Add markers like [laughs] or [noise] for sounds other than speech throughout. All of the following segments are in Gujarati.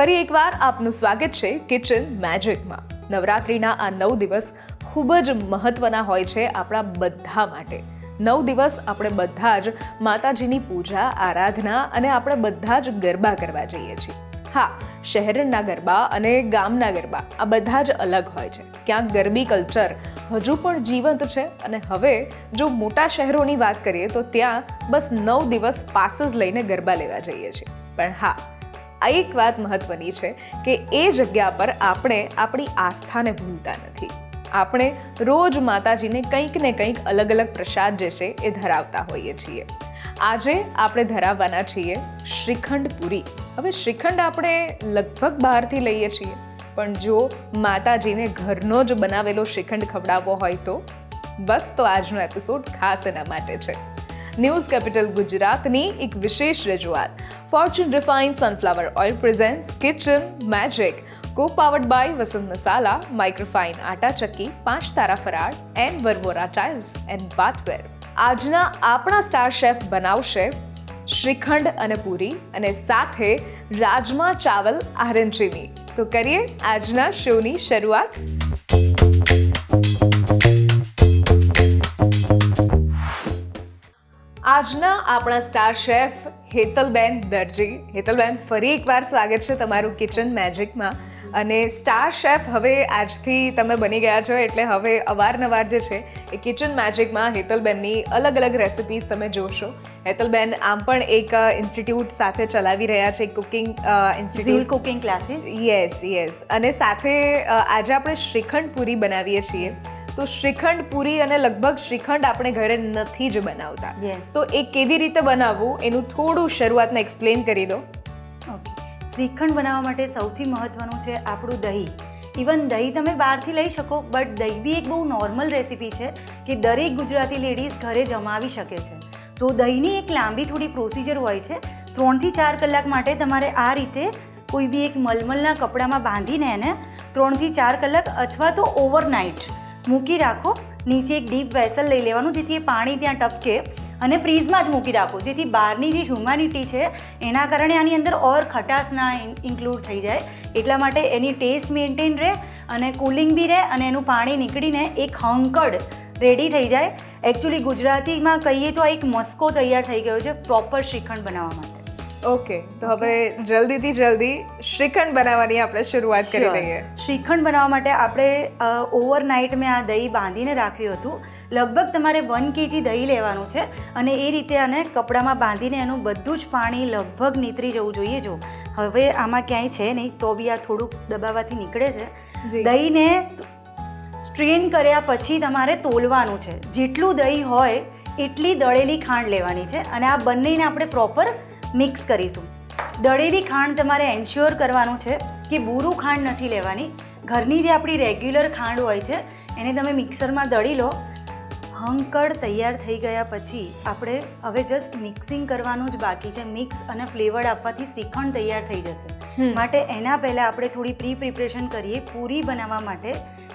ફરી એકવાર આપનું સ્વાગત છે કિચન મેજિકમાં નવરાત્રિના આ નવ દિવસ ખૂબ જ મહત્ત્વના હોય છે આપણા બધા માટે. નવ દિવસ આપણે બધા જ માતાજીની પૂજા, આરાધના અને આપણે બધા જ ગરબા કરવા જઈએ છીએ. હા, શહેરના ગરબા અને ગામના ગરબા આ બધા જ અલગ હોય છે. ક્યાંક ગરબી કલ્ચર હજુ પણ જીવંત છે અને હવે જો મોટા શહેરોની વાત કરીએ તો ત્યાં બસ નવ દિવસ પાસીસ લઈને ગરબા લેવા જઈએ છીએ. પણ હા આ એક વાત મહત્વની છે કે એ જગ્યા પર આપણે આપણી આસ્થાને ભૂલતા નથી. આપણે રોજ માતાજીને કંઈક ને કંઈક અલગ અલગ પ્રસાદ જે છે એ ધરાવતા હોઈએ છીએ. આજે આપણે ધરાવવાના છીએ શ્રીખંડ પૂરી. હવે શ્રીખંડ આપણે લગભગ બહારથી લઈએ છીએ. પણ જો માતાજીને ઘરનો જ બનાવેલો શ્રીખંડ ખવડાવવો હોય તો? બસ તો આજનો એપિસોડ ખાસ એના માટે છે. ન્યૂઝ કેપિટલ ગુજરાતની એક વિશેષ રજૂઆત Fortune refine sunflower oil presents kitchen magic co powered by Vasant Masala microfine atta Chakki Panch Tara Faral and વરવોરા tiles and bathware આજના આપણા સ્ટાર શેફ બનાવશે શ્રીખંડ અને પૂરી અને સાથે રાજમા ચાવલ આરંજીની તો કરીએ આજના શોની શરૂઆત આજના આપણા સ્ટાર શેફ હેતલબેન દરજી. હેતલબેન ફરી એકવાર સ્વાગત છે તમારું કિચન મેજિકમાં અને સ્ટાર શેફ હવે આજથી તમે બની ગયા છો એટલે હવે અવારનવાર જે છે એ કિચન મેજિકમાં હેતલબેનની અલગ અલગ રેસિપીઝ તમે જોશો. હેતલબેન આમ પણ એક ઇન્સ્ટિટ્યૂટ સાથે ચલાવી રહ્યા છે cooking institute cooking classes yes yes અને સાથે આજે આપણે શ્રીખંડ પૂરી બનાવીએ છીએ. તો શ્રીખંડ પૂરી અને લગભગ શ્રીખંડ આપણે ઘરે નથી જ બનાવતા. તો એ કેવી રીતે બનાવવું એનું થોડું શરૂઆતમાં એક્સપ્લેન કરી દો. ઓકે શ્રીખંડ બનાવવા માટે સૌથી મહત્વનું છે આપણું દહીં. ઇવન દહીં તમે બહારથી લઈ શકો બટ દહીં બી એક બહુ નોર્મલ રેસીપી છે કે દરેક ગુજરાતી લેડીઝ ઘરે જમાવી શકે છે. તો દહીંની એક લાંબી થોડી પ્રોસિજર હોય છે. ત્રણથી ચાર કલાક માટે તમારે આ રીતે કોઈ બી એક મલમલના કપડામાં બાંધીને એને ત્રણથી ચાર કલાક અથવા તો ઓવરનાઇટ મૂકી રાખો. નીચે એક ડીપ વેસલ લઈ લેવાનું, જેથી એ પાણી ત્યાં ટપકે. અને ફ્રીજમાં જ મૂકી રાખો, જેથી બહારની જે હ્યુમાનિટી છે, એના કારણે આની અંદર ઓર ખટાશ ના ઇન્ક્લુડ થઈ જાય. એટલા માટે એની ટેસ્ટ મેન્ટેન રહે અને કુલિંગ બી રહે અને એનું પાણી નીકળીને એક હંકડ રેડી થઈ જાય. એકચ્યુઅલી ગુજરાતીમાં કહીએ તો આ એક મસ્કો તૈયાર થઈ ગયો છે, પ્રોપર શ્રીખંડ બનાવવા માટે. ઓકે તો હવે જલ્દીથી જલ્દી શ્રીખંડ બનાવવાની આપણે શરૂઆત કરી દઈએ. શ્રીખંડ બનાવવા માટે આપણે ઓવરનાઇટ મેં આ દહીં બાંધીને રાખ્યું હતું. લગભગ તમારે વન કેજી દહીં લેવાનું છે અને એ રીતે આને કપડામાં બાંધીને એનું બધું જ પાણી લગભગ નીતરી જવું જોઈએ. જો હવે આમાં ક્યાંય છે નહીં તો બી આ થોડુંક દબાવવાથી નીકળે છે. દહીંને સ્ટ્રેન કર્યા પછી તમારે તોલવાનું છે. જેટલું દહીં હોય એટલી દળેલી ખાંડ લેવાની છે અને આ બંનેને આપણે પ્રોપર મિક્સ કરીશું. દળેલી ખાંડ તમારે એન્શ્યોર કરવાનું છે કે બૂરું ખાંડ નથી લેવાની. ઘરની જે આપણી રેગ્યુલર ખાંડ હોય છે એને તમે મિક્સરમાં દળી લો. હંકડ તૈયાર થઈ ગયા પછી આપણે હવે જસ્ટ મિક્સિંગ કરવાનું જ બાકી છે. મિક્સ અને ફ્લેવર આપવાથી શ્રીખંડ તૈયાર થઈ જશે. માટે એના પહેલાં આપણે થોડી પ્રી પ્રિપરેશન કરીએ. પૂરી બનાવવા માટે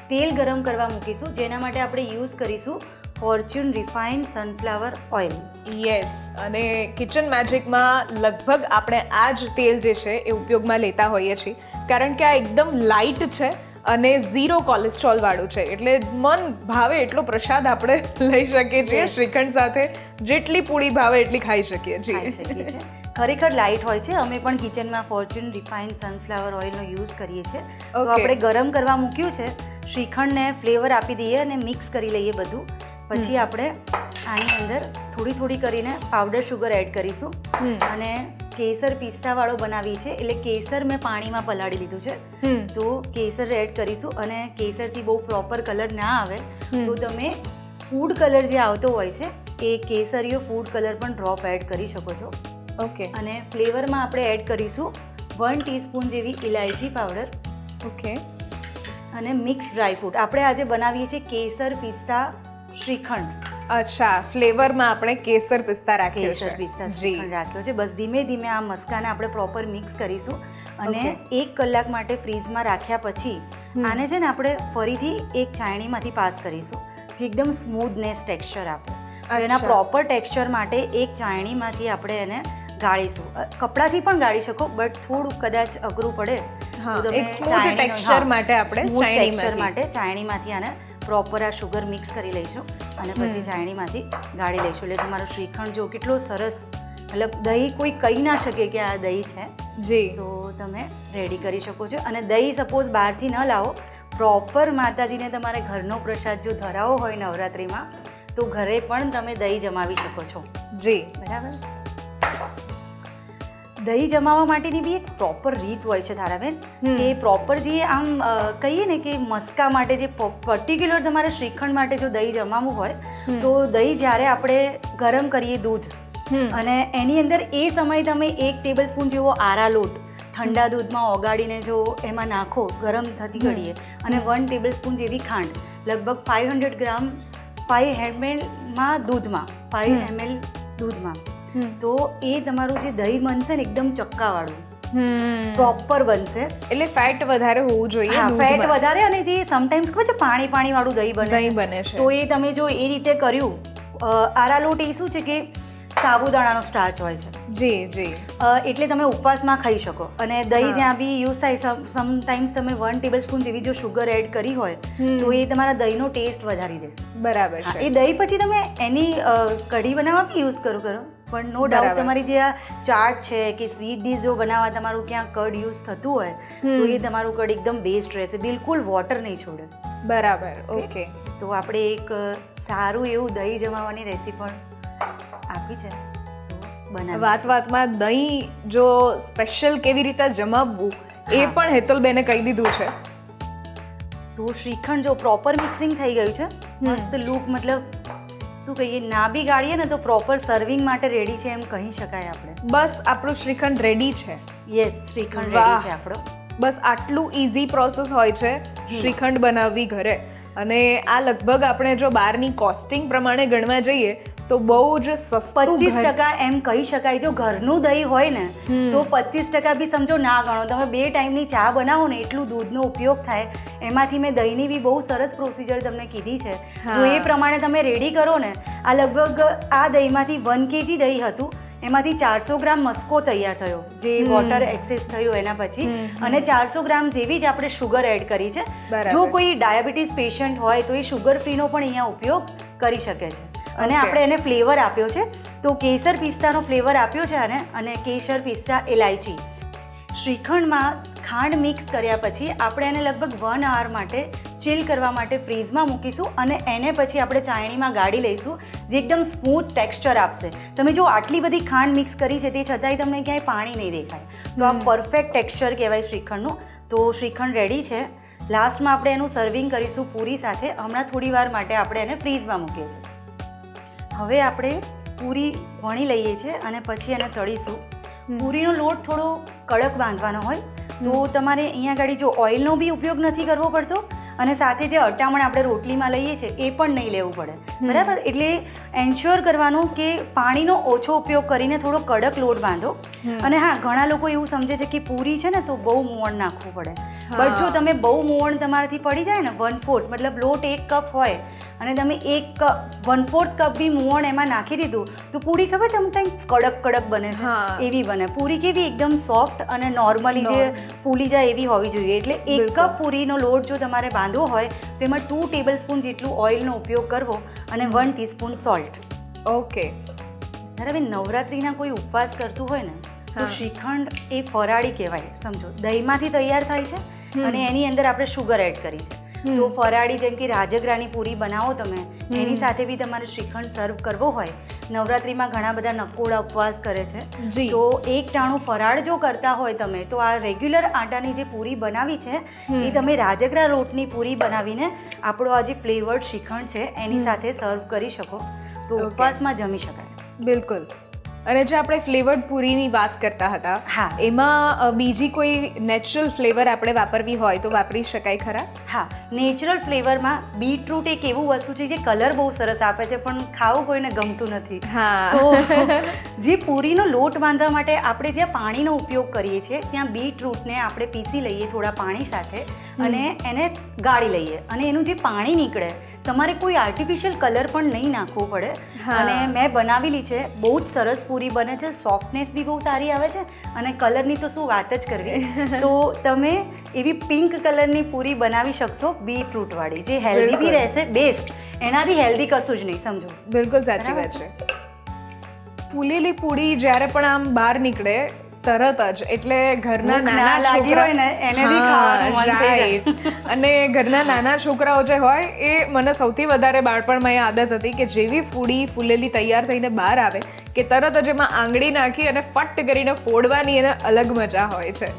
તેલ ગરમ કરવા મૂકીશું જેના માટે આપણે યુઝ કરીશું Fortune refined sunflower oil. Yes અને કિચન મેજિકમાં લગભગ આપણે આ જ તેલ જે છે એ ઉપયોગમાં લેતા હોઈએ છીએ. કારણ કે આ એકદમ લાઇટ છે અને ઝીરો કોલેસ્ટ્રોલ વાળું છે. એટલે મન ભાવે એટલો પ્રસાદ આપણે [laughs] લઈ શકીએ છીએ શ્રીખંડ સાથે જેટલી પૂરી ભાવે એટલી ખાઈ શકીએ છીએ. છીએ. ખરેખર લાઇટ હોય છે. અમે પણ કિચનમાં ફોર્ચ્યુન રિફાઇન્ડ સનફ્લાવર ઓઇલનો યુઝ કરીએ છીએ. તો આપણે ગરમ કરવા મૂક્યું છે. શ્રીખંડને ફ્લેવર આપી દઈએ અને મિક્સ કરી લઈએ બધું. પછી આપણે આની અંદર થોડી થોડી કરીને પાવડર શુગર એડ કરીશું. અને કેસર પિસ્તાવાળો બનાવી છે એટલે કેસર મેં પાણીમાં પલાળી લીધું છે. તો કેસર એડ કરીશું અને કેસરથી બહુ પ્રોપર કલર ના આવે. તો તમે ફૂડ કલર જે આવતો હોય છે એ કેસરીયો ફૂડ કલર પણ ડ્રોપ એડ કરી શકો છો. ઓકે અને ફ્લેવરમાં આપણે એડ કરીશું વન ટીસ્પૂન જેવી ઇલાયચી પાવડર ઓકે અને મિક્સ ડ્રાયફ્રૂટ આપણે આજે બનાવીએ છીએ કેસર પિસ્તા શ્રીખંડ. અચ્છા ફ્લેવરમાં આપણે કેસર પિસ્તા રાખ્યો કેસર છે. પિસ્તા શ્રીખંડ રાખ્યો છે. બસ ધીમે ધીમે આ મસ્કાને આપણે પ્રોપર મિક્સ કરીશું અને એક કલાક માટે ફ્રીજમાં રાખ્યા પછી. આને છે ને આપણે ફરીથી એક ચાયણીમાંથી પાસ કરીશું જે એકદમ સ્મૂથનેસ ટેક્સચર આપે. એના પ્રોપર ટેક્સચર માટે એક ચાયણીમાંથી આપણે એને ગાળીશું. કપડાથી પણ ગાળી શકો બટ થોડું કદાચ અઘરું પડે. એક સ્મૂથ ટેક્સચર માટે આપણે ટેક્સચર માટે ચાયણીમાંથી આને પ્રોપર આ શુગર મિક્સ કરી લઈશું અને પછી. ચાયણીમાંથી ગાળી લઈશું. એટલે તમારો શ્રીખંડ જો કેટલો સરસ મતલબ દહીં કોઈ કહી ના શકે કે આ દહીં છે. જી. તો તમે રેડી કરી શકો છો. અને દહીં સપોઝ બહારથી ન લાવો. પ્રોપર માતાજીને તમારે ઘરનો પ્રસાદ જો ધરાવો હોય નવરાત્રિમાં તો ઘરે પણ તમે દહીં જમાવી શકો છો. જી. બરાબર? દહીં જમાવવા માટેની બી એક પ્રોપર રીત હોય છે ધારાબેન. કે પ્રોપર જે આમ કહીએ ને કે મસ્કા માટે જે પર્ટિક્યુલર તમારે શ્રીખંડ માટે જો દહીં જમાવવું હોય તો દહીં જ્યારે આપણે ગરમ કરીએ દૂધ અને એની અંદર એ સમયે તમે એક ટેબલ સ્પૂન જેવો આરા લોટ ઠંડા દૂધમાં ઓગાળીને જો એમાં નાખો ગરમ થતી. ઘડીએ અને વન ટેબલ સ્પૂન જેવી ખાંડ લગભગ ફાઇવ હંડ્રેડ ગ્રામ ફાઇવ એમએલમાં દૂધમાં ફાઇવ. એમએલ દૂધમાં. તો એ તમારું જે દહીં બનશે ને એકદમ ચક્કાવાળું. પ્રોપર બનશે. એટલે ફેટ વધારે હોવું જોઈએ ફેટ વધારે અને જે સમટાઈમ્સ ખબર છે પાણી પાણી વાળું દહીં બને દહીં બને છે. તો એ તમે જો એ રીતે કર્યું આરાલોટ આરા લોટ એ શું છે કે સાબુદાણાનો સ્ટાર્ચ હોય છે. જી જી. એટલે તમે ઉપવાસમાં ખાઈ શકો. અને દહીં જ્યાં બી યુઝ થાય સમટાઈમ્સ તમે વન ટેબલ સ્પૂન જેવી જો શુગર એડ કરી હોય તો એ તમારા દહીંનો ટેસ્ટ વધારી દેશે. બરાબર છે. એ દહીં પછી તમે એની કઢી બનાવવા બી યુઝ કરો કરો. પણ નો ડાઉટ તમારી જે આ ચાટ છે કે સ્વીટ ડીશ જો બનાવવા તમારું ક્યાં કડ યુઝ થતું હોય તો એ તમારું કડ એકદમ બેસ્ટ રહેશે. બિલકુલ વોટર નહીં છોડે. બરાબર ઓકે તો આપણે એક સારું એવું દહીં જમાવવાની રેસીપી પણ આપી છે. વાત વાતમાં દહીં જો સ્પેશિયલ કેવી રીતે જમાવવું એ. પણ હેતલબેને કહી દીધું છે. તો શ્રીખંડ જો પ્રોપર મિક્સિંગ થઈ ગયું છે મસ્ત લૂક મતલબ શું કહીએ ના બી ગાળીએ ને તો પ્રોપર સર્વિંગ માટે રેડી છે એમ કહી શકાય આપણે. બસ આપણું શ્રીખંડ રેડી છે. યસ શ્રીખંડ રેડી છે આપણો. બસ આટલું ઇઝી પ્રોસેસ હોય છે શ્રીખંડ બનાવવી ઘરે. અને આ લગભગ આપણે જો બહારની કોસ્ટિંગ પ્રમાણે ગણવા જઈએ તો બહુ જ સસ્તું પચીસ ટકા એમ કહી શકાય. જો ઘરનું દહીં હોય ને તો પચીસ ટકા બી સમજો ના ગણો. તમે બે ટાઈમની ચા બનાવો ને એટલું દૂધનો ઉપયોગ થાય. એમાંથી મેં દહીંની બી બહુ સરસ પ્રોસિજર તમને કીધી છે. તો એ પ્રમાણે તમે રેડી કરો ને આ લગભગ આ દહીંમાંથી વન કેજી દહીં હતું. એમાંથી ચારસો ગ્રામ મસ્કો તૈયાર થયો જે. વોટર એક્સેસ થયું એના પછી. અને ચારસો ગ્રામ જેવી જ આપણે શુગર એડ કરી છે. જો કોઈ ડાયાબિટીસ પેશન્ટ હોય તો એ શુગર ફ્રીનો પણ અહીંયા ઉપયોગ કરી શકે છે. અને આપણે એને ફ્લેવર આપ્યો છે. તો કેસર પિસ્તાનો ફ્લેવર આપ્યો છે અને અને કેસર પિસ્તા ઇલાયચી શ્રીખંડમાં ખાંડ મિક્સ કર્યા પછી આપણે એને લગભગ વન આવર માટે ચીલ કરવા માટે ફ્રીઝમાં મૂકીશું અને એને પછી આપણે ચાયણીમાં ગાળી લઈશું જે એકદમ સ્મૂથ ટેક્સચર આપશે. તમે જો આટલી બધી ખાંડ મિક્સ કરી છે તે છતાંય તમને ક્યાંય પાણી નહીં દેખાય. તો આ પરફેક્ટ ટેક્સચર કહેવાય શ્રીખંડનું. તો શ્રીખંડ રેડી છે. લાસ્ટમાં આપણે એનું સર્વિંગ કરીશું પૂરી સાથે. હમણાં થોડી વાર માટે આપણે એને ફ્રીઝમાં મૂકીએ છીએ. હવે આપણે પૂરી વણી લઈએ છીએ અને પછી એને તળીશું. પૂરીનો લોટ થોડો કડક બાંધવાનો હોય. તો તમારે અહીંયા આગળ જો ઓઇલનો બી ઉપયોગ નથી કરવો પડતો અને સાથે જે અટામણ આપણે રોટલીમાં લઈએ છીએ એ પણ નહીં લેવું પડે. બરાબર? એટલે એન્શ્યોર કરવાનું કે પાણીનો ઓછો ઉપયોગ કરીને થોડો કડક લોટ બાંધો. અને હા ઘણા લોકો એવું સમજે છે કે પૂરી છે ને તો બહુ મોવણ નાખવું પડે. બટ જો તમે બહુ મોવણ તમારાથી પડી જાય ને વન ફોર્થ મતલબ લોટ એક કપ હોય અને તમે એક કપ વન ફોર્થ કપ બી મોણ એમાં નાખી દીધું તો પૂરી ખબર છે? અમુક ટાઈમ કડક કડક બને છે. એવી બને. પૂરી કેવી? એકદમ સોફ્ટ અને નોર્મલી જે ફૂલી જાય એવી હોવી જોઈએ. એટલે એક કપ પૂરીનો લોટ જો તમારે બાંધવો હોય તો એમાં ટુ ટેબલ સ્પૂન જેટલું ઓઇલનો ઉપયોગ કરવો અને વન ટીસ્પૂન સોલ્ટ ઓકે. હવે નવરાત્રિના કોઈ ઉપવાસ કરતું હોય ને તો શ્રીખંડ એ ફરાળી કહેવાય સમજો. દહીંમાંથી તૈયાર થાય છે અને એની અંદર આપણે શુગર એડ કરી છે. તો ફરાળી જેમ કે રાજગરાની પૂરી બનાવો તમે એની સાથે બી તમારે શ્રીખંડ સર્વ કરવો હોય. નવરાત્રિમાં ઘણા બધા નકોડા ઉપવાસ કરે છે. તો એક ટાણું ફરાળ જો કરતા હોય તમે તો આ રેગ્યુલર આટાની જે પૂરી બનાવી છે એ તમે રાજગરા રોટની પૂરી બનાવીને આપણો આ જે ફ્લેવર્ડ શ્રીખંડ છે એની સાથે સર્વ કરી શકો. તો ઉપવાસમાં જમી શકાય. બિલકુલ. અને જે આપણે ફ્લેવર્ડ પૂરીની વાત કરતા હતા હા. એમાં બીજી કોઈ નેચરલ ફ્લેવર આપણે વાપરવી હોય તો વાપરી શકાય ખરા? હા નેચરલ ફ્લેવરમાં બીટરૂટ એક એવું વસ્તુ છે જે કલર બહુ સરસ આપે છે પણ ખાવું કોઈને ગમતું નથી. હા. જે પૂરીનો લોટ બાંધવા માટે આપણે જ્યાં પાણીનો ઉપયોગ કરીએ છીએ ત્યાં બીટરૂટને આપણે પીસી લઈએ થોડા પાણી સાથે અને એને ગાળી લઈએ. અને એનું જે પાણી નીકળે તમારે કોઈ આર્ટિફિશિયલ કલર પણ નહીં નાખવો પડે. અને મેં બનાવેલી છે બહુ જ સરસ પૂરી બને છે સોફ્ટનેસ બી બહુ સારી આવે છે અને કલરની તો શું વાત જ કરવી. [laughs] તો તમે એવી પિંક કલરની પૂરી બનાવી શકશો બીટરૂટવાળી જે હેલ્ધી બી રહેશે બેસ્ટ એનાથી હેલ્ધી કશું જ નહીં સમજો. બિલકુલ સાચી વાત છે. ફૂલેલી પૂરી જ્યારે પણ આમ બહાર નીકળે તરત જ એટલે ઘરના નાના લાગી હોય ને, એને. અને ઘરના નાના છોકરાઓ જે હોય એ મને સૌથી વધારે બાળપણમાં એ આદત હતી કે જેવી ફૂડી ફૂલેલી તૈયાર થઈને બહાર આવે કે તરત જ એમાં આંગળી નાખી અને ફટ કરીને ફોડવાની એને અલગ મજા હોય છે.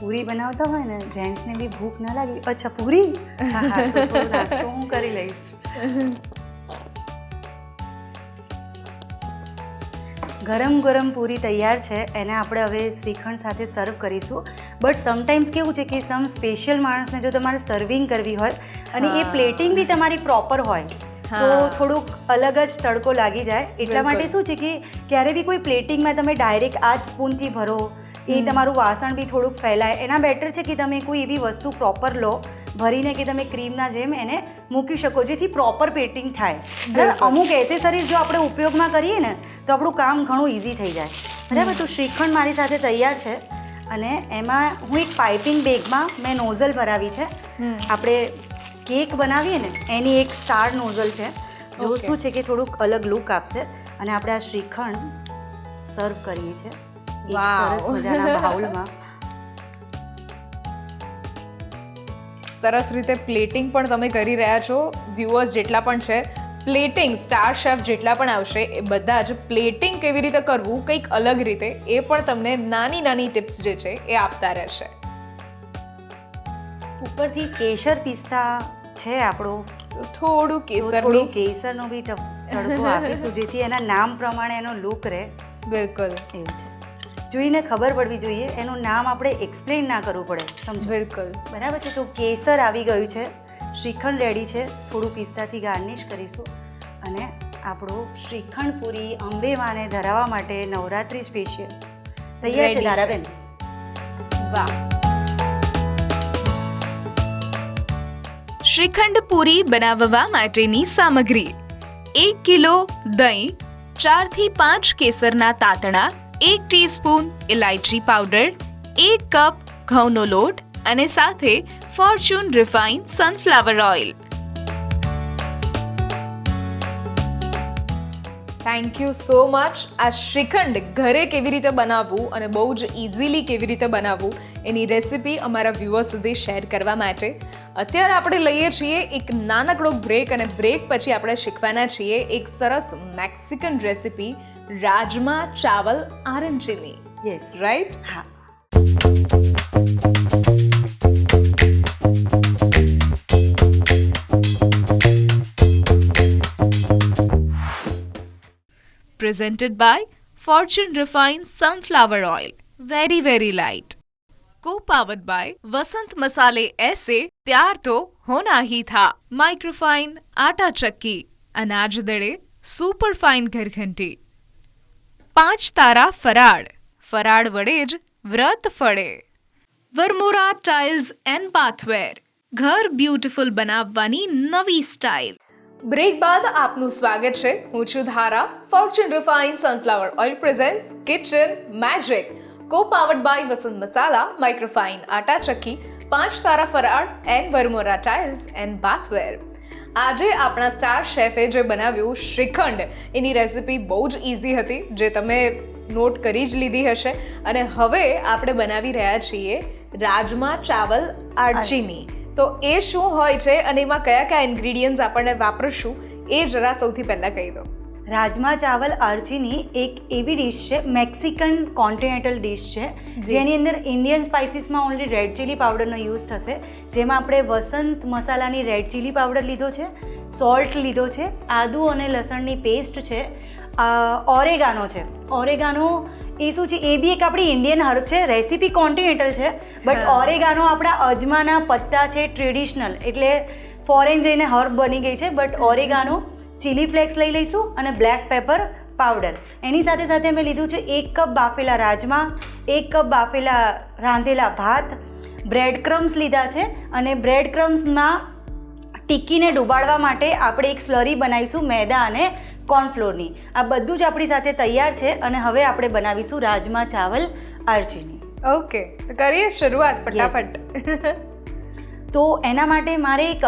પૂરી બનાવતા હોય ને જેન્ટ્સને બી ભૂખ ના લાગી અચ્છા પૂરી? હું કરી લઈશ. ગરમ ગરમ પૂરી તૈયાર છે એને આપણે હવે શ્રીખંડ સાથે સર્વ કરીશું. બટ સમટાઈમ્સ કેવું છે કે સમ સ્પેશિયલ માણસને જો તમારે સર્વિંગ કરવી હોય અને એ પ્લેટિંગ બી તમારી પ્રોપર હોય તો થોડુંક અલગ જ તડકો લાગી જાય. એટલા માટે શું છે કે ક્યારે બી કોઈ પ્લેટિંગમાં તમે ડાયરેક્ટ આ જ સ્પૂનથી ભરો એ તમારું વાસણ બી થોડુંક ફેલાય. એના બેટર છે કે તમે કોઈ એવી વસ્તુ પ્રોપર લો ભરીને કે તમે ક્રીમના જેમ એને મૂકી શકો જેથી પ્રોપર પેટિંગ થાય. બરાબર? અમુક એસેસરીઝ જો આપણે ઉપયોગમાં કરીએ ને તો આપણું કામ ઘણું ઇઝી થઈ જાય. બરાબર? તો શ્રીખંડ મારી સાથે તૈયાર છે. અને એમાં હું એક પાઇપિંગ બેગમાં મેં નોઝલ ભરાવી છે. આપણે કેક બનાવીએ ને એની એક સ્ટાર નોઝલ છે. જો શું છે કે થોડુંક અલગ લુક આપશે. અને આપણે આ શ્રીખંડ સર્વ કરીએ છીએ. સરસ મજાના બાઉલમાં. સરસ રીતે પ્લેટિંગ પણ તમે કરી રહ્યા છો વ્યુઅર્સ જેટલા પણ છે પ્લેટિંગ સ્ટાર શેફ જેટલા પણ આવશે એ બધા જ પ્લેટિંગ કેવી રીતે કરવું કંઈક અલગ રીતે એ પણ તમને નાની નાની ટિપ્સ જે છે એ આપતા રહેશે. ઉપરથી કેસર પિસ્તા છે આપણો. થોડું કેસર થોડું કેસરનો બી તડકો આપીશું જેથી એના નામ પ્રમાણે એનો લુક રહે. બિલકુલ. એવું છે. જોઈને ખબર પડવી જોઈએ. એનું નામ આપણે એક્સપ્લેન ના કરવું પડે. સમજો? બિલકુલ. બરાબર છે? તો કેસર આવી ગયું છે. શ્રીખંડ રેડી છે. થોડું પિસ્તાથી ગાર્નિશ કરીશું. અને આપણું શ્રીખંડ પૂરી અંબેવાને ધરાવવા માટે નવરાત્રી સ્પેશિયલ તૈયાર છે Ready વાહ. શ્રીખંડ પૂરી બનાવવા માટેની સામગ્રી. એક કિલો દહીં ચારથી પાંચ કેસરના તાતણા એક ટીસ્પૂન ઇલાયચી પાવડર, એક કપ ઘઉંનો લોટ અને સાથે Fortune refine sunflower oil. Thank you so much આ શ્રીખંડ ઘરે કેવી રીતે બનાવવું અને બહુ જ ઇઝીલી કેવી રીતે બનાવવું એની રેસિપી અમારા વ્યુઅર્સ સુધી શેર કરવા માટે. અત્યારે આપણે લઈએ છીએ એક નાનકડો બ્રેક અને બ્રેક પછી આપણે શીખવાના છીએ એક સરસ Mexican recipe rajma chawal orange chilli. Yes right हाँ। Presented by Fortune Refined Sunflower Oil. Very, very light. Co powered by Vasant मसाले ऐसे प्यार तो होना ही था माइक्रोफाइन आटा चक्की अनाज दड़े सुपर फाइन घर घंटी પાંચ તારા ફરાળ. ફરાળ વડે જ વ્રત ફળે. વરમોરા ટાઇલ્સ એન્ડ પાથવેર ઘર બ્યુટીફુલ બનાવવાની નવી સ્ટાઇલ બ્રેક બાદ આપનું સ્વાગત છે. હું છું Dhara. Fortune refine sunflower oil presents kitchen magic co powered by Vasant Masala microfine atta Chakki Panch Tara Faral and Varmora tiles and bathware આજે આપણા સ્ટાર શેફે જે બનાવ્યું શ્રીખંડ, એની રેસિપી બહુ જ ઇઝી હતી, જે તમે નોટ કરી જ લીધી હશે. અને હવે આપણે બનાવી રહ્યા છીએ રાજમા ચાવલ આરચીની. તો એ શું હોય છે અને એમાં કયા કયા ઇન્ગ્રીડિયન્ટ્સ આપણને વાપરશું, એ જરા સૌથી પહેલાં કહી દો. રાજમા ચાવલ આર્ચીની એક એવી ડિશ છે મેક્સિકન કોન્ટિનેન્ટલ ડિશ છે. જેની અંદર ઇન્ડિયન સ્પાઇસીસમાં ઓનલી રેડ ચીલી પાવડરનો યુઝ થશે. જેમાં આપણે વસંત મસાલાની રેડ ચીલી પાવડર લીધો છે સોલ્ટ લીધો છે આદુ અને લસણની પેસ્ટ છે ઓરેગાનો છે. ઓરેગાનો એ શું છે? એ બી એક આપણી ઇન્ડિયન હર્બ છે રેસીપી કોન્ટિનેન્ટલ છે. બટ ઓરેગાનો આપણા અજમાના પત્તા છે ટ્રેડિશનલ એટલે ફોરેન જઈને હર્બ બની ગઈ છે બટ ઓરેગાનો ચીલી ફ્લેક્સ લઈ લઈશું અને બ્લેક પેપર પાવડર એની સાથે સાથે મેં લીધું છે એક કપ બાફેલા રાજમા એક કપ બાફેલા રાંધેલા ભાત બ્રેડ ક્રમ્સ લીધા છે અને બ્રેડ ક્રમ્સમાં ટીકીને ડુબાડવા માટે આપણે એક સ્લરી બનાવીશું મેદા અને કોર્નફ્લોરની આ બધું જ આપણી સાથે તૈયાર છે અને હવે આપણે બનાવીશું રાજમા ચાવલ આરચીની ઓકે કરીએ શરૂઆત ફટાફટ. [laughs] તો એના માટે મારે એક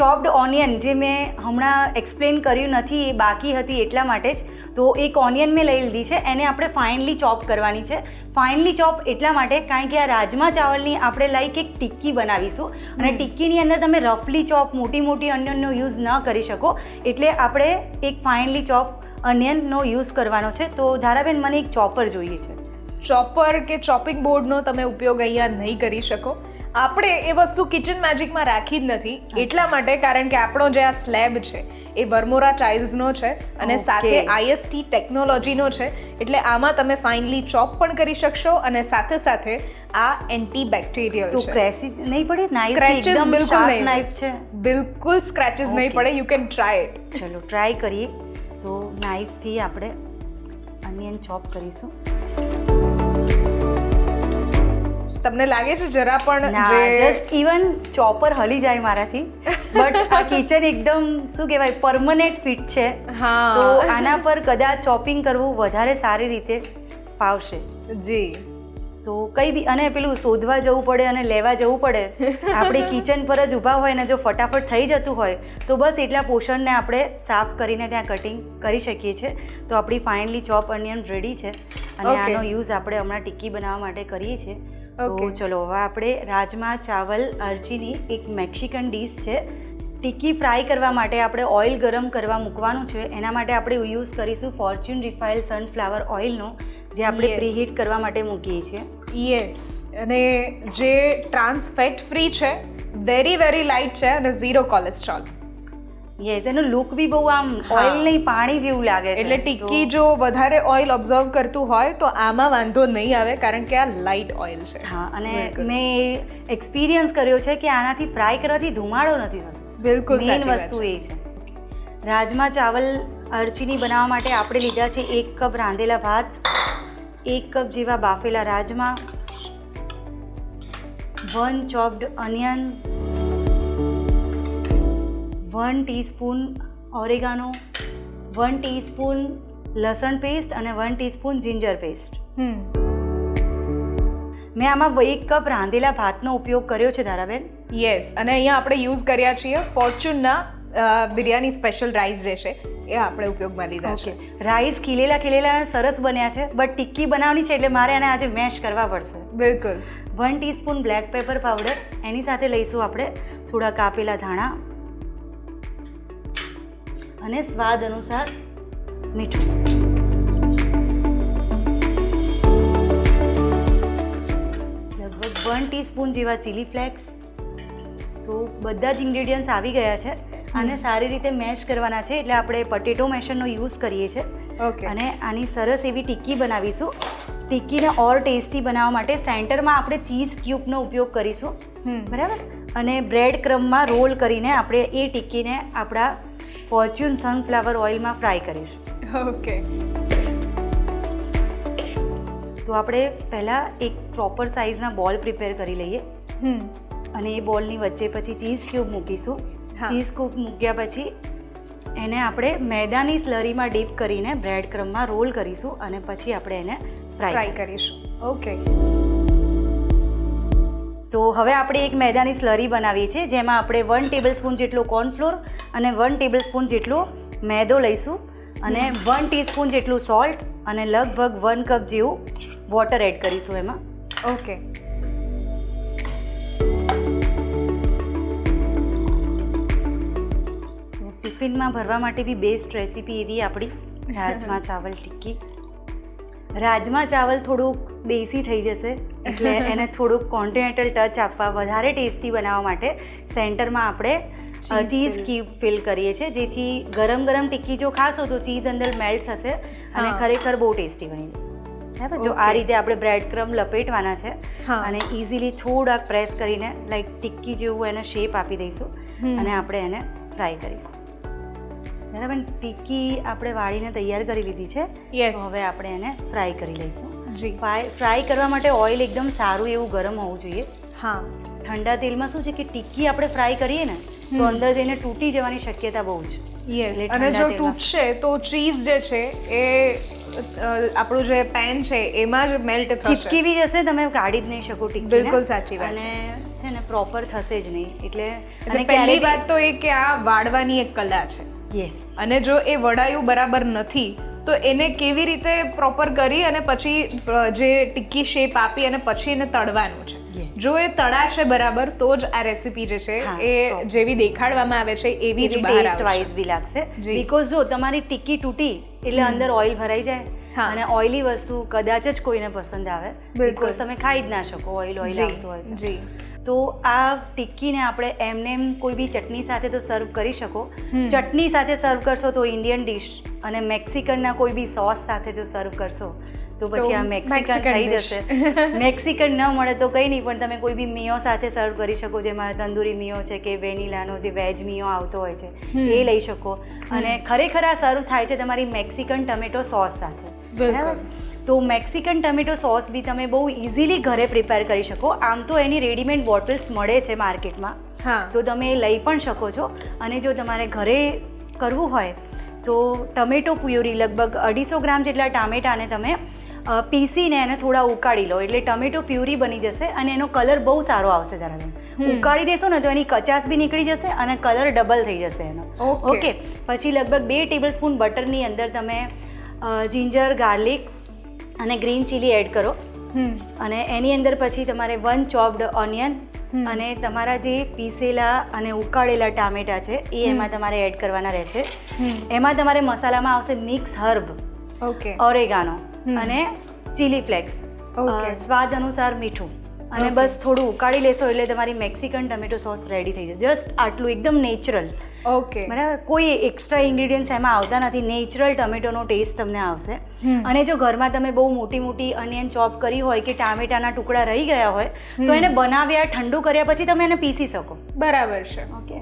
ચોપ્ડ ઓનિયન જે મેં હમણાં એક્સપ્લેન કર્યું નથી એ બાકી હતી એટલા માટે જ. તો એક ઓનિયન મેં લઈ લીધી છે એને આપણે ફાઇનલી ચોપ કરવાની છે. ફાઇનલી ચોપ એટલા માટે કારણ કે આ રાજમા ચાવલની આપણે લાઈક એક ટિક્કી બનાવીશું. અને ટિક્કીની અંદર તમે રફલી ચોપ મોટી મોટી અનિયનનો યુઝ ન કરી શકો. એટલે આપણે એક ફાઇનલી ચોપ અનિયનનો યુઝ કરવાનો છે. તો ધારાબેન મને એક ચોપર જોઈએ છે. ચોપર કે ચોપિંગ બોર્ડનો તમે ઉપયોગ અહીંયા નહીં કરી શકો. આપણે એ વસ્તુ કિચન મેજિકમાં રાખી જ નથી. એટલા માટે કારણ કે આપણો જે આ સ્લેબ છે એ બર્મોરા ટાઇલ્સનો છે અને. સાથે આઈએસટી ટેકનોલોજીનો છે. એટલે આમાં તમે ફાઇનલી ચોપ પણ કરી શકશો અને સાથે સાથે આ એન્ટી બેક્ટેરિયલ છે. ક્રેસીસ નહીં પડે? નાઈફ બિલકુલ નહીં. નાઈફ છે. બિલકુલ સ્ક્રેચીસ નહીં પડે. યુ કેન ટ્રાય ચલો ટ્રાય કરીએ. તો નાઈફથી આપણે અનિયન ચોપ કરીશું. તમને લાગે છે જરા પણ જે જસ્ટ ઇવન ચોપર હલી જાય મારાથી. બટ આ કિચન એકદમ શું કહેવાય પરમનન્ટ ફિટ છે. હા. તો આના પર કદાચ ચોપિંગ કરવું વધારે સારી રીતે ફાવશે. જી. તો કઈ બી અને પેલું શોધવા જવું પડે અને લેવા જવું પડે. આપણે કિચન પર જ ઊભા હોય ને જો ફટાફટ થઈ જતું હોય તો બસ એટલા પોષણને આપણે સાફ કરીને ત્યાં કટિંગ કરી શકીએ છીએ. તો આપણી ફાઇનલી ચોપ અનિયન રેડી છે. અને આનો યુઝ આપણે હમણાં ટિક્કી બનાવવા માટે કરીએ છીએ. તો ચલો હવે આપણે રાજમા ચાવલ અરચીની એક મેક્સિકન ડીશ છે. ટિક્કી ફ્રાય કરવા માટે આપણે ઓઇલ ગરમ કરવા મૂકવાનું છે. એના માટે આપણે યુઝ કરીશું ફોર્ચ્યુન રિફાઇલ સનફ્લાવર ઓઇલનો જે આપણે. પ્રીહીટ કરવા માટે મૂકીએ છીએ. યસ અને જે ટ્રાન્સ ફેટ ફ્રી છે વેરી વેરી લાઇટ છે અને ઝીરો કોલેસ્ટ્રોલ યસ એનું લુક બી બહુ આમ ઓઇલ નહીં પાણી જેવું લાગે છે. એટલે ટિક્કી જો વધારે ઓઇલ ઓબ્ઝર્વ કરતું હોય તો આમાં વાંધો નહીં આવે કારણ કે આ લાઇટ ઓઇલ છે. હા અને મેં એક્સપિરિયન્સ કર્યો છે કે આનાથી ફ્રાય કરવાથી ધુમાડો નથી થતો. બિલકુલ મેઇન વસ્તુ એ છે. રાજમા ચાવલ અરચીની બનાવવા માટે આપણે લીધા છે એક કપ રાંધેલા ભાત એક કપ જેવા બાફેલા rajma one chopped onion one teaspoon oregano one teaspoon લસણ પેસ્ટ અને વન ટીસ્પૂન જિંજર પેસ્ટ. મેં આમાં એક કપ રાંધેલા ભાતનો ઉપયોગ કર્યો છે ધારાબેન. યસ અને અહીંયા આપણે યુઝ કર્યા છીએ ફોર્ચ્યુનના બિરયાની સ્પેશિયલ રાઈસ રહેશે એ આપણે ઉપયોગમાં લીધા છે. રાઈસ ખીલેલા ખીલેલા સરસ બન્યા છે બટ ટિક્કી બનાવવાની છે એટલે મારે આને આજે મેશ કરવા પડશે. બિલકુલ. One teaspoon black pepper powder એની સાથે લઈશું આપણે થોડા કાપેલા ધાણા. અને સ્વાદ અનુસાર મીઠું. લગભગ વન ટીસ્પૂન જેવા ચીલી ફ્લેક્સ તો બધા જ ઇન્ગ્રેડિયન્ટ્સ આવી ગયા છે આને સારી રીતે મેશ કરવાના છે એટલે આપણે પટેટો મેશરનો યુઝ કરીએ છીએ. ઓકે અને આની સરસ એવી ટિક્કી બનાવીશું. ટિક્કીને ઓર ટેસ્ટી બનાવવા માટે સેન્ટરમાં આપણે ચીઝ ક્યુબનો ઉપયોગ કરીશું. બરાબર? અને બ્રેડ ક્રમમાં રોલ કરીને આપણે એ ટિક્કીને આપણા ફોર્ચ્યુન સનફ્લાવર ઓઇલમાં ફ્રાય કરીશું. ઓકે. તો આપણે પહેલાં એક પ્રોપર સાઇઝના બોલ પ્રિપેર કરી લઈએ. અને એ બોલની વચ્ચે પછી ચીઝ ક્યુબ મૂકીશું. ચીઝ ક્યુબ મૂક્યા પછી એને આપણે મેદાની સ્લરીમાં ડીપ કરીને બ્રેડ ક્રમમાં રોલ કરીશું અને પછી આપણે એને ફ્રાય કરીશું. ઓકે. તો હવે આપણે એક મેદાની સ્લરી બનાવીએ છીએ જેમાં આપણે વન ટેબલ સ્પૂન જેટલો કોર્નફ્લોર અને વન ટેબલ સ્પૂન જેટલો મેદો લઈશું અને વન ટીસ્પૂન જેટલું સોલ્ટ અને લગભગ વન કપ જેવું વોટર એડ કરીશું એમાં. ઓકે ટિફિનમાં ભરવા માટે બી બેસ્ટ રેસીપી એવી આપણી [laughs] રાજમા ચાવલ ટિક્કી. રાજમા ચાવલ થોડુંક દેશી થઈ જશે. એટલે એને [laughs] થોડુંક કોન્ટિનેન્ટલ ટચ આપવા વધારે ટેસ્ટી બનાવવા માટે સેન્ટરમાં આપણે ચીઝ. ક્યુબ ફિલ કરીએ છીએ જેથી ગરમ ગરમ ટિક્કી જો ખાશો તો ચીઝ અંદર મેલ્ટ થશે અને ખરેખર બહુ ટેસ્ટી બની જશે. બરાબર જો આ રીતે આપણે બ્રેડ ક્રમ લપેટવાના છે અને ઇઝીલી થોડાક પ્રેસ કરીને લાઈક ટિક્કી જેવું એને શેપ આપી દઈશું અને આપણે એને ફ્રાય કરીશું. બરાબર ટિક્કી આપણે વાળીને તૈયાર કરી લીધી છે. હવે આપણે એને ફ્રાય કરી લઈશું. જી. ફ્રાય કરવા માટે ઓઇલ એકદમ સારું એવું ગરમ હોવું જોઈએ. હા. ઠંડા તેલમાં શું છે કે ટિક્કી આપણે ફ્રાય કરીએ ને તો અંદર જઈને તૂટી જવાની શક્યતા બહુ છે યસ અને જો તૂટશે તો ચીઝ જે છે એ આપણું જે પેન છે એમાં જ મેલ્ટ થશે. ચીપકી બી જશે તમે કાઢી જ નહીં શકો ટિક્કી બિલકુલ સાચી વાત છે. અને છે ને પ્રોપર થશે જ નહીં. એટલે એટલે પહેલી વાત તો એ કે આ વાળવાની એક કલા છે. યસ અને જો એ વડાયું બરાબર નથી તો એને કેવી રીતે પ્રોપર કરી અને પછી જે ટિક્કી શેપ આપી અને પછી એને તળવાનું છે. જો એ તળાશે બરાબર તો જ આ રેસીપી જે છે એ જેવી દેખાડવામાં આવે છે એવી જ બહાર વાઇઝ બી લાગશે. બીકોઝ જો તમારી ટિક્કી તૂટી એટલે અંદર ઓઇલ ભરાઈ જાય. અને ઓઇલી વસ્તુ કદાચ જ કોઈને પસંદ આવે. બીકોઝ તમે ખાઈ જ ના શકો ઓઇલ ઓઇલ આવતું હોય જી. તો. આ ટિક્કીને આપણે એમને એમ કોઈ બી ચટણી સાથે તો સર્વ કરી શકો. ચટણી સાથે સર્વ કરશો તો ઇન્ડિયન ડિશ અને મેક્સિકનના કોઈ બી સોસ સાથે જો સર્વ કરશો તો પછી આ મેક્સિકન થઈ જશે. મેક્સિકન [laughs] ન મળે તો કંઈ નહીં પણ તમે કોઈ બી મિયો સાથે સર્વ કરી શકો જેમાં તંદૂરી મિયો છે કે વેનીલાનો જે વેજ મિયો આવતો હોય છે એ લઈ શકો. અને ખરેખર આ સર્વ થાય છે તમારી મેક્સિકન ટમેટો સોસ સાથે. બરાબર? તો મેક્સિકન ટમેટો સોસ બી તમે બહુ ઇઝીલી ઘરે પ્રિપેર કરી શકો. આમ તો એની રેડીમેડ બોટલ્સ મળે છે માર્કેટમાં હા. તો તમે એ લઈ પણ શકો છો. અને જો તમારે ઘરે કરવું હોય તો ટમેટો પ્યુરી લગભગ અઢીસો ગ્રામ જેટલા ટામેટાને તમે પીસીને એને થોડા ઉકાળી લો. એટલે ટમેટો પ્યુરી બની જશે અને એનો કલર બહુ સારો આવશે જરા ઉકાળી દેશો ને તો એની કચાસ બી નીકળી જશે અને કલર ડબલ થઈ જશે એનો. ઓકે પછી લગભગ બે ટેબલ સ્પૂન બટરની અંદર તમે જિંજર ગાર્લિક અને ગ્રીન ચીલી એડ કરો. હમ. અને એની અંદર પછી તમારે વન ચોપ્ડ ઓનિયન અને તમારા જે પીસેલા અને ઉકાળેલા ટામેટા છે એ એમાં તમારે એડ કરવાના રહેશે. એમાં તમારે મસાલામાં આવશે મિક્સ હર્બ ઓકે ઓરેગાનો અને ચીલી ફ્લેક્સ સ્વાદ અનુસાર મીઠું. અને બસ થોડું ઉકાળી લેશો એટલે તમારી મેક્સિકન ટમેટો સોસ રેડી થઈ જશે. જસ્ટ આટલું એકદમ નેચરલ ઓકે બરાબર? કોઈ એક્સ્ટ્રા ઇન્ગ્રીડિયન્ટ્સ એમાં આવતા નથી. નેચરલ ટમેટોનો ટેસ્ટ તમને આવશે. અને જો ઘરમાં તમે બહુ મોટી મોટી અનિયન ચોપ કરી હોય કે ટામેટાના ટુકડા રહી ગયા હોય તો એને બનાવ્યા ઠંડુ કર્યા પછી તમે એને પીસી શકો. બરાબર છે. ઓકે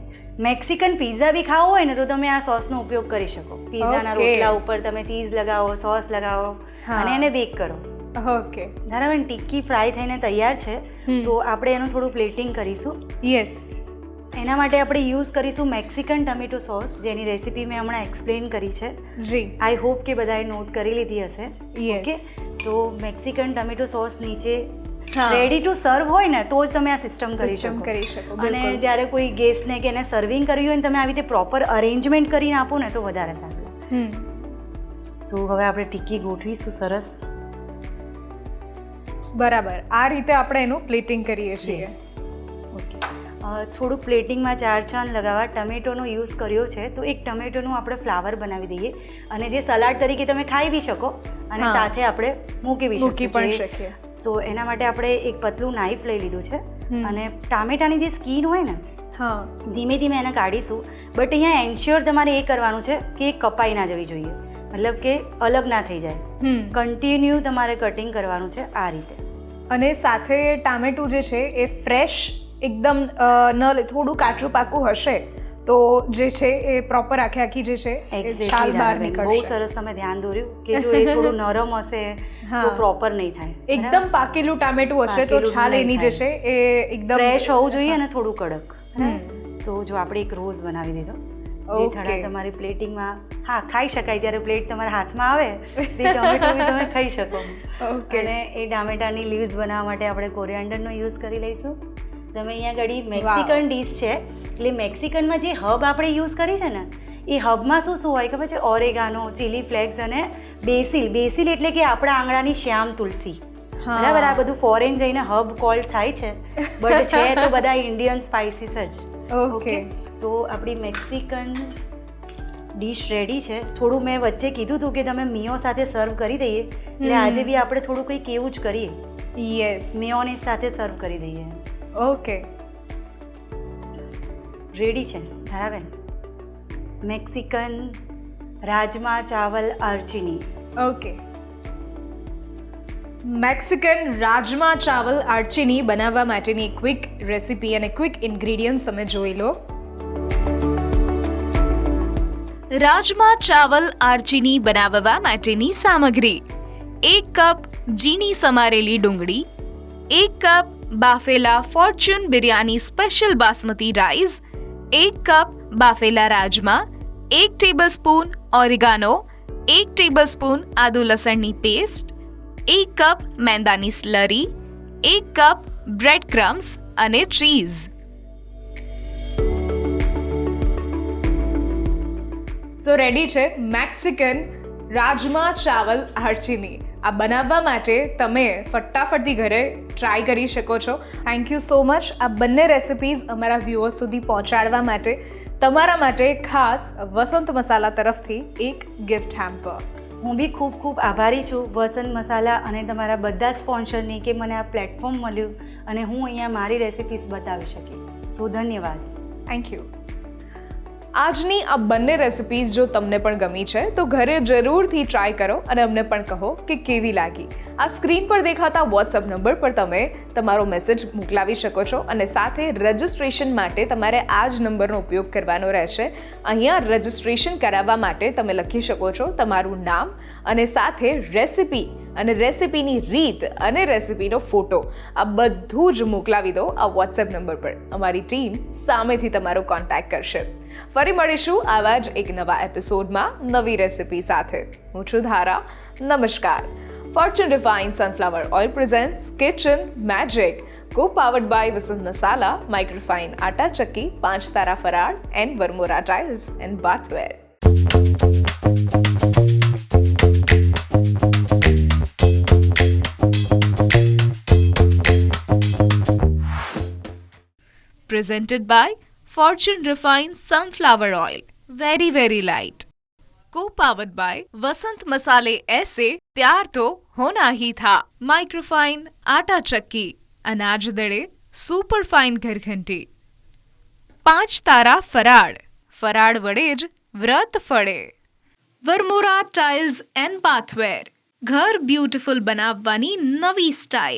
મેક્સિકન પિઝા બી ખાવો હોય ને તો તમે આ સોસનો ઉપયોગ કરી શકો. પિઝાના. રોટલા ઉપર તમે ચીઝ લગાવો સોસ લગાવો અને એને બેક કરો. ઓકે. બરાબર ટિક્કી ફ્રાય થઈને તૈયાર છે તો આપણે એનું થોડું પ્લેટિંગ કરીશું. યસ. એના માટે આપણે યુઝ કરીશું મેક્સિકન ટમેટો સોસ જેની રેસીપી મેં હમણાં એક્સપ્લેન કરી છે. જી. આઈ હોપ કે બધાએ નોટ કરી લીધી હશે. ઓકે? તો મેક્સિકન ટમેટો સોસ નીચે. રેડી ટુ સર્વ હોય ને તો જ તમે આ સિસ્ટમ કરી શકો. કરી શકો અને જ્યારે કોઈ ગેસ્ટને કે એને સર્વિંગ કરવી હોય ને તમે આવી રીતે પ્રોપર અરેન્જમેન્ટ કરીને આપો ને તો વધારે સારું. હમ. તો હવે આપણે ટિક્કી ગોઠવીશું સરસ. બરાબર. આ રીતે આપણે એનું પ્લેટિંગ કરીએ છીએ. ઓકે થોડું પ્લેટિંગમાં ચાર ચાંદ લગાવવા ટમેટોનો યુઝ કર્યો છે તો એક ટમેટોનું આપણે ફ્લાવર બનાવી દઈએ. અને જે સલાડ તરીકે તમે ખાઈ બી શકો અને સાથે આપણે મૂકી બી મૂકી શકીએ પણ શકીએ. તો એના માટે આપણે એક પતલું નાઈફ લઈ લીધું છે. અને ટામેટાની જે સ્કીન હોય ને હા. ધીમે ધીમે એને કાઢીશું. બટ અહીંયા એન્શ્યોર તમારે એ કરવાનું છે કે એ કપાઈ ના જવી જોઈએ. મતલબ કે અલગ ના થઈ જાય. કન્ટિન્યુ તમારે કટિંગ કરવાનું છે આ રીતે. અને સાથે ટામેટું જે છે એ ફ્રેશ એકદમ ન લે- થોડું કાચું પાકું હશે તો જે છે એ પ્રોપર આખે આખી જે છે છાલ બહાર નીકળશે. બહુ સરસ તમે ધ્યાન દોર્યું કે જો એ થોડું નરમ હશે. [laughs] તો પ્રોપર નહીં થાય. એકદમ પાકેલું ટામેટું હશે તો છાલ એની જે છે એ એકદમ ફ્રેશ હોવું જોઈએ અને થોડું કડક. તો જો આપણે એક રોઝ બનાવી દીધો. જે Okay. તમારી પ્લેટિંગમાં હા ખાઈ શકાય. જ્યારે પ્લેટ તમારા હાથમાં આવે તે ટોમેટો બી તમે ખાઈ શકો. ઓકે અને એ ટામેટાની લીવ્સ બનાવવા માટે આપણે કોરિયાન્ડરનો યુઝ કરી લઈશું. તમે અહીંયા ઘડી મેક્સિકન ડીશ છે. એટલે મેક્સિકનમાં જે હબ આપણે યુઝ કરી છે ને એ હબમાં શું શું હોય ખબર છે? ઓરેગાનો ચીલી ફ્લેક્સ અને બેસિલ. બેસિલ એટલે કે આપણા આંગણાની શ્યામ તુલસી. બરાબર? આ બધું ફોરેન જઈને હબ કોલ્ડ થાય છે. બટ છે તો બધા ઇન્ડિયન સ્પાઇસીસ જ. Okay. તો આપણી મેક્સિકન ડીશ રેડી છે. થોડું મેં વચ્ચે કીધું હતું કે તમે મિયો સાથે સર્વ કરી દઈએ. એટલે આજે બી આપણે થોડું કંઈક એવું જ કરીએ. યસ મિયોની સાથે સર્વ કરી દઈએ. ઓકે રેડી છે. બરાબર? મેક્સિકન રાજમા ચાવલ આર્ચીની ઓકે મેક્સિકન રાજમા ચાવલ આર્ચીની બનાવવા માટેની ક્વિક રેસિપી અને ક્વિક ઇન્ગ્રીડિયન્ટ્સ તમે જોઈ લો. રાજમા ચાવલ આરચીની બનાવવા માટેની સામગ્રી. એક કપ ઝીણી સમારેલી ડુંગળી, એક કપ બાફેલા Fortune biryani special basmati rice, એક કપ બાફેલા રાજમા, એક ટેબલસ્પૂન ઓરિગાનો, એક ટેબલસ્પૂન આદુ લસણની પેસ્ટ, એક કપ મેંદાની સ્લરી, એક કપ બ્રેડ ક્રમ્સ અને ચીઝ. સો રેડી છે? મેક્સિકન રાજમા ચાવલ હારચીની આ બનાવવા માટે તમે ફટાફટથી ઘરે ટ્રાય કરી શકો છો. થેન્ક યુ સો મચ આ બંને રેસિપીઝ અમારા વ્યૂઅર્સ સુધી પહોંચાડવા માટે તમારા માટે ખાસ વસંત મસાલા તરફથી એક ગિફ્ટ હેમ્પર હું બી ખૂબ ખૂબ આભારી છું વસંત મસાલા અને તમારા બધા જ સ્પોન્સરની કે મને આ પ્લેટફોર્મ મળ્યું અને હું અહીંયા મારી રેસિપીસ બતાવી શકી. સો ધન્યવાદ. થેન્ક યુ આજની આ બંને રેસિપીઝ જો તમને પણ ગમી છે, તો ઘરે જરૂરથી ટ્રાય કરો અને અમને પણ કહો કે કેવી લાગી. આ સ્ક્રીન પર દેખાતા વોટ્સઅપ નંબર પર તમે તમારો મેસેજ મોકલાવી શકો છો અને સાથે રજિસ્ટ્રેશન માટે તમારે આ જ નંબરનો ઉપયોગ કરવાનો રહેશે. અહીંયા રજિસ્ટ્રેશન કરાવવા માટે તમે લખી શકો છો તમારું નામ અને સાથે રેસિપી અને રેસિપીની રીત અને રેસિપીનો ફોટો આ બધું જ મોકલાવી દો આ વોટ્સએપ નંબર પર. અમારી ટીમ સામેથી તમારો કોન્ટેક્ટ કરશે. ફરી મળીશું આવા જ એક નવા એપિસોડમાં નવી રેસિપી સાથે. હું છું ધારા. નમસ્કાર. Fortune Refined Sunflower Oil presents Kitchen Magic, co powered by Visan Nasala, Microfine Atta Chakki, Panch Tara Farad, and Vermora Tiles and Bathware. Presented by Fortune Refined Sunflower Oil. Very, very light. Co-powered by Vasant Masale ऐसे प्यार तो होना ही था माइक्रोफाइन आटा चक्की अनाज दड़े સુપર ફાઇન ઘરઘંટી પાંચ તારા ફરાળ ફરાળ વડે જ વ્રત ફળે વરમોરા ટાઇલ્સ એન્ડ બાથવેર ઘર બ્યુટીફુલ બનાવવાની નવી સ્ટાઇલ